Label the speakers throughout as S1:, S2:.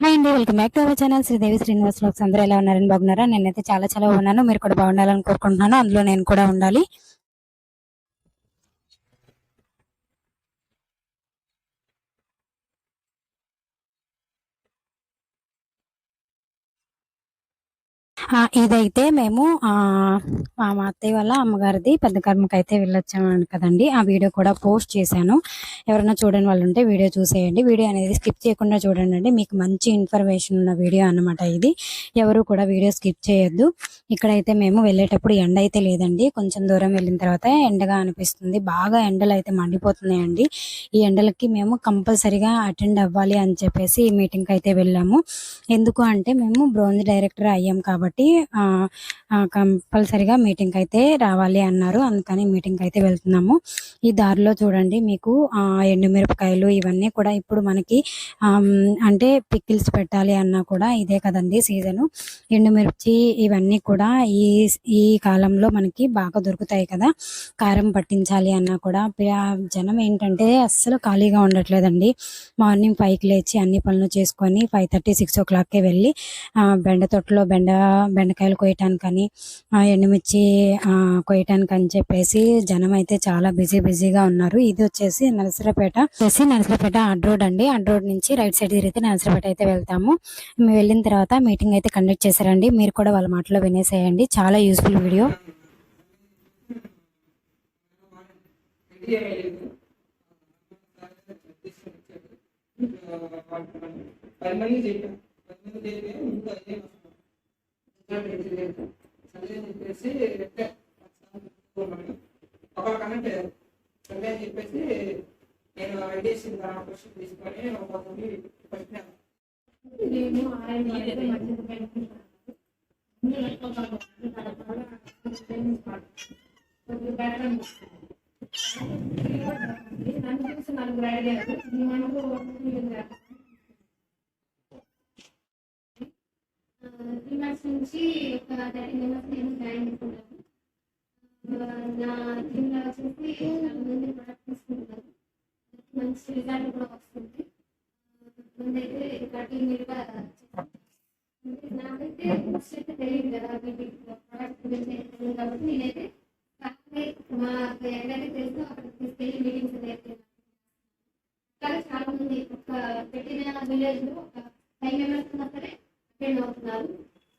S1: Hi అండి welcome back to our channel Sridevi Srinivas blogs అందరూ ఎలా ఉన్నారని బాగున్నారా నేనైతే చాలా చాలా ఉన్నాను మీరు కూడా బాగుండాలని కోరుకుంటున్నాను. అందులో నేను కూడా ఉండాలి. ఇదైతే మేము మా మా అత్తయ్య వాళ్ళ అమ్మగారిది పెద్ద కర్మకి అయితే వెళ్ళొచ్చాము కదండి. ఆ వీడియో కూడా పోస్ట్ చేశాను. ఎవరైనా చూడని వాళ్ళు ఉంటే వీడియో చూసేయండి. వీడియో అనేది స్కిప్ చేయకుండా చూడండి అండి. మీకు మంచి ఇన్ఫర్మేషన్ ఉన్న వీడియో అన్నమాట ఇది. ఎవరు కూడా వీడియో స్కిప్ చేయొద్దు. ఇక్కడైతే మేము వెళ్ళేటప్పుడు ఎండ అయితే లేదండి. కొంచెం దూరం వెళ్ళిన తర్వాత ఎండగా అనిపిస్తుంది. బాగా ఎండలు అయితే మండిపోతున్నాయండి. ఈ ఎండలకి మేము కంపల్సరిగా అటెండ్ అవ్వాలి అని చెప్పేసి ఈ మీటింగ్కి అయితే వెళ్ళాము. ఎందుకు అంటే మేము బ్రోంజ్ డైరెక్టర్ అయ్యాం కాబట్టి కంపల్సరిగా మీటింగ్ అయితే రావాలి అన్నారు. అందుకని మీటింగ్ అయితే వెళ్తున్నాము. ఈ దారిలో చూడండి మీకు ఎండుమిరపకాయలు ఇవన్నీ కూడా ఇప్పుడు మనకి అంటే పికిల్స్ పెట్టాలి అన్నా కూడా ఇదే కదండి సీజను. ఎండుమిర్చి ఇవన్నీ కూడా ఈ ఈ కాలంలో మనకి బాగా దొరుకుతాయి కదా. కారం పట్టించాలి అన్నా కూడా. జనం ఏంటంటే అస్సలు ఖాళీగా ఉండట్లేదండి. మార్నింగ్ ఫైవ్కి లేచి అన్ని పనులు చేసుకొని ఫైవ్ థర్టీ సిక్స్ ఓ క్లాక్కి వెళ్ళి బెండ తొట్టలో బెండ బెండకాయలు కొయ్యటానికని ఆ, ఎండుమిర్చి కోయటానికి కొయ్యటానికి అని చెప్పేసి జనం అయితే చాలా బిజీ బిజీగా ఉన్నారు. ఇది వచ్చేసి నరసరపేట వచ్చేసి నరసరపేట అడ్ రోడ్ అండి. అడ్ రోడ్ నుంచి రైట్ సైడ్ తిరిగితే నరసరపేట అయితే వెళ్తాము. మేము వెళ్ళిన తర్వాత మీటింగ్ అయితే కండక్ట్ చేశారండి. మీరు కూడా వాళ్ళ మాటలో వినేసేయండి. చాలా యూస్ఫుల్ వీడియో.
S2: పది మంది చెప్పాం పది మంది చెప్పి ముందు అదే రిజల్ట్ చెప్పేసి ఒక కనెక్ట్ అయ్యారు సర్వే అని చెప్పేసి నేను ఐడిఎస్ క్వశ్చన్ తీసుకొని ఒక మంది
S3: నేను ఆయన నన్ను చూసి నలుగురు అడిగారు త్రీ మంత్స్ నుంచి ఒక థర్టీ మెంబర్స్ నేను జాయిన్ చేసుకున్నాను నా జిమ్లో వచ్చేసి చాలా మంది ప్రొడక్ట్ తీసుకుంటున్నారు మంచి రిజల్ట్ కూడా వస్తుంది. ముందైతే థర్టీ మీరుగా నాకైతే ఫస్ట్ అయితే తెలియదు కదా వీటి ప్రొడక్ట్ గురించి కాబట్టి నేనైతే మా ఎక్కడైతే తెలుసు అక్కడ తీసుకెళ్ళి మీటింగ్స్ అయితే కానీ చాలా మంది ఒక పెట్టిన విలేజ్లో ఒక ఫైవ్ మెంబర్స్ ఉన్నా సరే అటెండ్ అవుతున్నారు.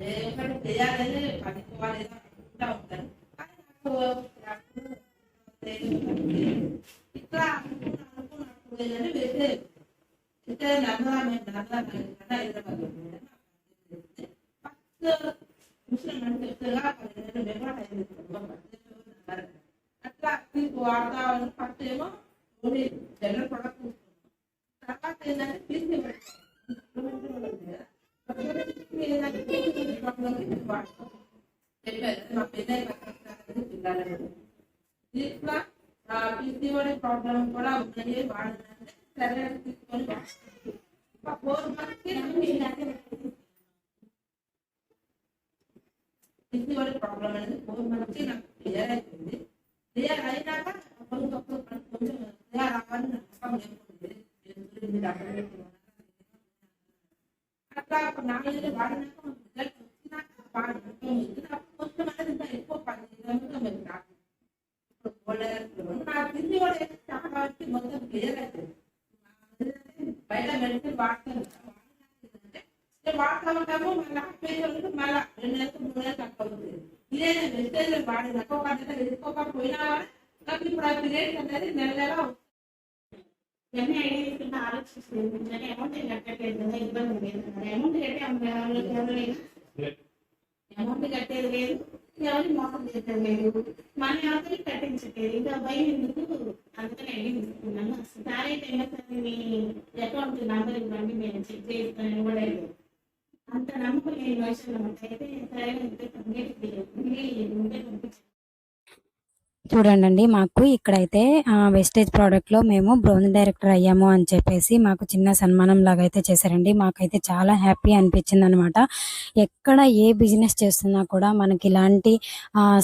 S3: నేను ఇలాగే చేయాలని చెప్పి అనుకుంటున్నాను.
S4: తర్వాత వెళ్ళి వెనక్కి పడుతున్నాను ఎనిమిది గంటలకు డైరెక్ట్ అయ్యాను నాకు ట్రైన్ ఇరవై ఐదు గంటలు యాభై సేపు కావాలి
S2: అట్లా వాతావరణం ఫస్ట్ ఏమో ఓన్లీ జనరల్ ప్రొడక్ట్ తర్వాత ఏంటంటే పీసీ ఇట్లా ప్రాబ్లం కూడా ఉన్నది వాడాలంటే సరే తీసుకొని ఫోర్ ప్రాబ్లం అనేది ఫోర్ మంత్స్కి నాకు క్లియర్ అయిపోయింది క్లియర్ అయినాక కొంచెం కొంచెం క్లియర్ అవ్వాలని నమ్మకం లేకుంది అట్లా ఒక వాడినాక మనకు రిజల్ట్ వచ్చినాక వాడి మొత్తం ఇచ్చినప్పుడు కొంచెం అనేది ఇంకా ఎక్కువ పని చేయాలంటే మేము డాక్టర్ ఇప్పుడు గోల్డెన్ నా తిండి కూడా చాలా కాబట్టి మొత్తం క్లియర్ అవుతుంది బయట మెడిసిన్ వాడుతాను వాడుతూ ఉంటాము మళ్ళీ ఆపేసి మళ్ళీ రెండు నెలలకు మూడు నెలలకు అట్లా అవుతుంది ఇదే వెజిటేరియన్ వాడినాక ఒక నెల తీసుకోకపోయినా నాకు ఇప్పుడు ఆ పీరియడ్స్ అనేది నెల నెల
S3: ఇవన్నీ ఐడియా తీసుకుంటే ఆలోచిస్తుంది. అమౌంట్ కట్టట్లేదు కదా ఇబ్బంది లేదు కదా. అమౌంట్ కట్టే ఎవరైనా
S2: అమౌంట్ కట్టేది లేదు. ఎవరిని మోసం చేయటం లేదు మన ఎవరిని కట్టించట్లేదు. ఇంకా భయం ఎందుకు? అందుకని అడిగి తీసుకున్నాను. సార్ అయితే మీ అకౌంట్ నంబర్ ఇవ్వండి మేము చెక్ చేస్తాను కూడా అంత నమ్మకం లేని విషయంలో అయితే సరే ఉంటే కంప్లీట్ ఉంటే పంపించాను
S1: చూడండి మాకు ఇక్కడైతే వెస్టేజ్ ప్రోడక్ట్లో మేము బ్రౌన్ డైరెక్టర్ అయ్యాము అని చెప్పేసి మాకు చిన్న సన్మానం లాగా అయితే చేశారండి. మాకైతే చాలా హ్యాపీ అనిపించింది అనమాట ఎక్కడ ఏ బిజినెస్ చేస్తున్నా కూడా మనకి ఇలాంటి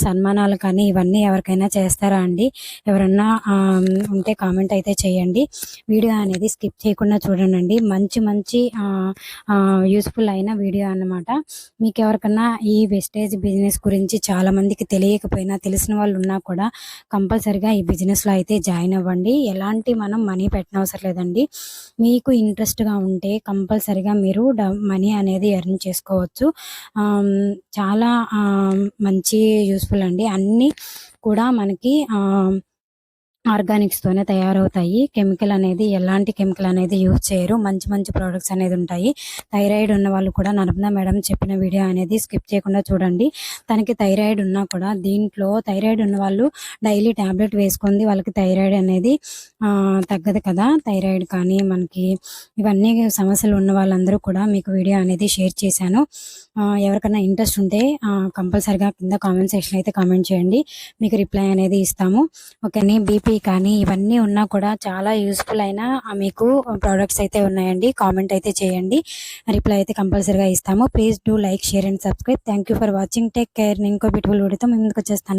S1: సన్మానాలు కానీ ఇవన్నీ ఎవరికైనా చేస్తారా అండి? ఎవరన్నా ఉంటే కామెంట్ అయితే చేయండి. వీడియో అనేది స్కిప్ చేయకుండా చూడండి మంచి మంచి యూస్ఫుల్ అయిన వీడియో అన్నమాట. మీకు ఎవరికన్నా ఈ వెస్టేజ్ బిజినెస్ గురించి చాలామందికి తెలియకపోయినా తెలిసిన వాళ్ళు ఉన్నా కూడా కంపల్సరిగా ఈ బిజినెస్లో అయితే జాయిన్ అవ్వండి. ఎలాంటి మనం మనీ పెట్టనవసరం లేదండి. మీకు ఇంట్రెస్ట్గా ఉంటే కంపల్సరిగా మీరు మనీ అనేది ఎర్న్ చేసుకోవచ్చు. చాలా మంచి యూస్ఫుల్ అండి. అన్నీ కూడా మనకి ఆర్గానిక్స్తోనే ఆర్గానిక్స్ తోనే తయారవుతాయి. కెమికల్ అనేది ఎలాంటి కెమికల్ అనేది యూజ్ చేయరు. మంచి మంచి ప్రోడక్ట్స్ అనేది ఉంటాయి. థైరాయిడ్ ఉన్న వాళ్ళు కూడా నర్మదా మేడం చెప్పిన వీడియో అనేది స్కిప్ చేయకుండా చూడండి. తనకి థైరాయిడ్ ఉన్నా కూడా దీంట్లో థైరాయిడ్ ఉన్న వాళ్ళు డైలీ టాబ్లెట్ వేసుకుంది వాళ్ళకి థైరాయిడ్ అనేది తగ్గదు కదా. థైరాయిడ్ కానీ మనకి ఇవన్నీ సమస్యలు ఉన్న వాళ్ళందరూ కూడా మీకు వీడియో అనేది షేర్ చేశాను. ఎవరికైనా ఇంట్రెస్ట్ ఉంటే కంపల్సరిగా కింద కామెంట్ సెక్షన్ అయితే కామెంట్ చేయండి. మీకు రిప్లై అనేది ఇస్తాము. ఓకే బీపీ కానీ ఇవన్నీ ఉన్నా కూడా చాలా యూస్ఫుల్ అయిన మీకు ప్రోడక్ట్స్ అయితే ఉన్నాయండి. కామెంట్ అయితే చేయండి. రిప్లై అయితే కంపల్సరీగా ఇస్తాము. Please do like share and subscribe thank you for watching take care నేను ఇంకో బ్యూటిఫుల్ వీడియోతో మీ ముందుకు వచ్చేస్తాను.